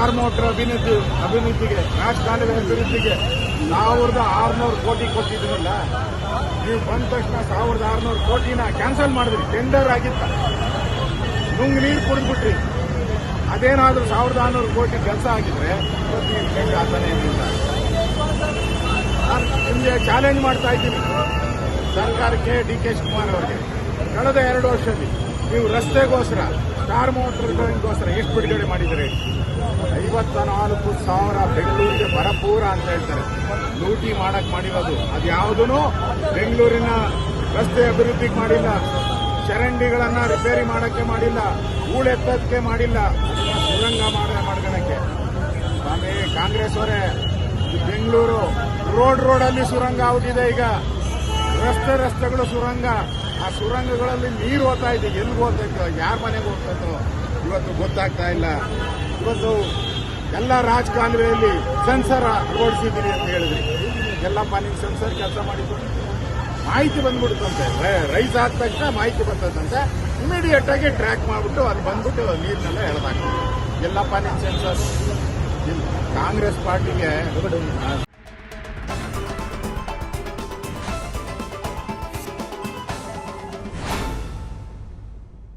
Star motor ಅಭಿವೃದ್ಧಿ ಅಭಿವೃದ್ಧಿಗೆ ರಾಜ್ ಕಾಲುವೆ ಅಭಿವೃದ್ಧಿಗೆ ಸಾವಿರದ ಆರುನೂರು ಕೋಟಿ ಕೊಟ್ಟಿದ್ರಲ್ಲ ನೀವು ಬಂದ ತಕ್ಷಣ ಸಾವಿರದ ಆರುನೂರು ಕೋಟಿನ ಕ್ಯಾನ್ಸಲ್ ಮಾಡಿದ್ರಿ. ಟೆಂಡರ್ ಆಗಿತ್ತ. ನುಂಗ್ ನೀರು ಕುಡಿದ್ಬಿಟ್ರಿ. ಅದೇನಾದ್ರೂ ಸಾವಿರದ ಆರುನೂರು ಕೋಟಿ ಕೆಲಸ ಆಗಿದ್ರೆ ಟೆಂಡರ್ ನಿಮಗೆ ಚಾಲೆಂಜ್ ಮಾಡ್ತಾ ಇದ್ದೀನಿ. ಸರ್ಕಾರಕ್ಕೆ ಡಿ. ಕೆ. ಶಿವಕುಮಾರ್ ಅವರಿಗೆ. ಕಳೆದ ಎರಡು ವರ್ಷದಲ್ಲಿ ನೀವು ರಸ್ತೆಗೋಸ್ಕರ ಸ್ಟಾರ್ ಮೋಟರ್ಗಳಿಗೋಸ್ಕರ ಎಷ್ಟು ಬಿಡುಗಡೆ ಮಾಡಿದರೆ ಐವತ್ತ ನಾಲ್ಕು ಸಾವಿರ ಬೆಂಗಳೂರಿಗೆ ಬರಪೂರ ಅಂತ ಹೇಳ್ತಾರೆ. ಲೂಟಿ ಮಾಡಕ್ ಮಾಡಿರೋದು. ಅದು ಯಾವುದೂ ಬೆಂಗಳೂರಿನ ರಸ್ತೆ ಅಭಿವೃದ್ಧಿಗೆ ಮಾಡಿಲ್ಲ. ಚರಂಡಿಗಳನ್ನ ರಿಪೇರಿ ಮಾಡಕ್ಕೆ ಮಾಡಿಲ್ಲ. ಹೂಳೆತ್ತಕ್ಕೆ ಮಾಡಿಲ್ಲ. ಸುರಂಗ ಮಾಡ ಮಾಡ್ಕೊಳಕ್ಕೆ. ಸ್ವಾಮಿ, ಕಾಂಗ್ರೆಸ್ ಅವರೇ ಬೆಂಗಳೂರು ರೋಡ್ ರೋಡಲ್ಲಿ ಸುರಂಗ ಆಗ್ಬಿಟ್ಟಿದೆ ಈಗ. ರಸ್ತೆ ರಸ್ತೆಗಳು ಸುರಂಗ. ಆ ಸುರಂಗಗಳಲ್ಲಿ ನೀರು ಓದ್ತಾ ಇದೆ. ಎಲ್ಲಿಗೆ ಇತ್ತು ಯಾರ ಮನೆಗೆ ಹೋಗ್ತೈತೋ ಇವತ್ತು ಗೊತ್ತಾಗ್ತಾ ಇಲ್ಲ. ಇವತ್ತು ಎಲ್ಲ ರಾಜಕಾಲುವೆಯಲ್ಲಿ ಸೆನ್ಸರ್ ಅಳವಡಿಸಿದ್ದೀರಿ ಅಂತ ಹೇಳಿದ್ರಿ. ಎಲ್ಲಪ್ಪ ನೀವು ಸೆನ್ಸರ್ ಕೆಲಸ ಮಾಡಿದ್ದು. ಮಾಹಿತಿ ಬಂದ್ಬಿಡುತ್ತಂತೆ ರೈ- ರೈಸ್ ಆದ ತಕ್ಷಣ ಮಾಹಿತಿ ಬರ್ತದಂತೆ ಇಮಿಡಿಯೇಟ್ ಆಗಿ ಟ್ರ್ಯಾಕ್ ಮಾಡಿಬಿಟ್ಟು ಅದು ಬಂದ್ಬಿಟ್ಟು ನೀರನ್ನೆಲ್ಲ ಎಳೆದಾಗ್ತದೆ ಎಲ್ಲಪ್ಪ ನಿಮ್ಮ ಸೆನ್ಸರ್. ಕಾಂಗ್ರೆಸ್ ಪಾರ್ಟಿಗೆ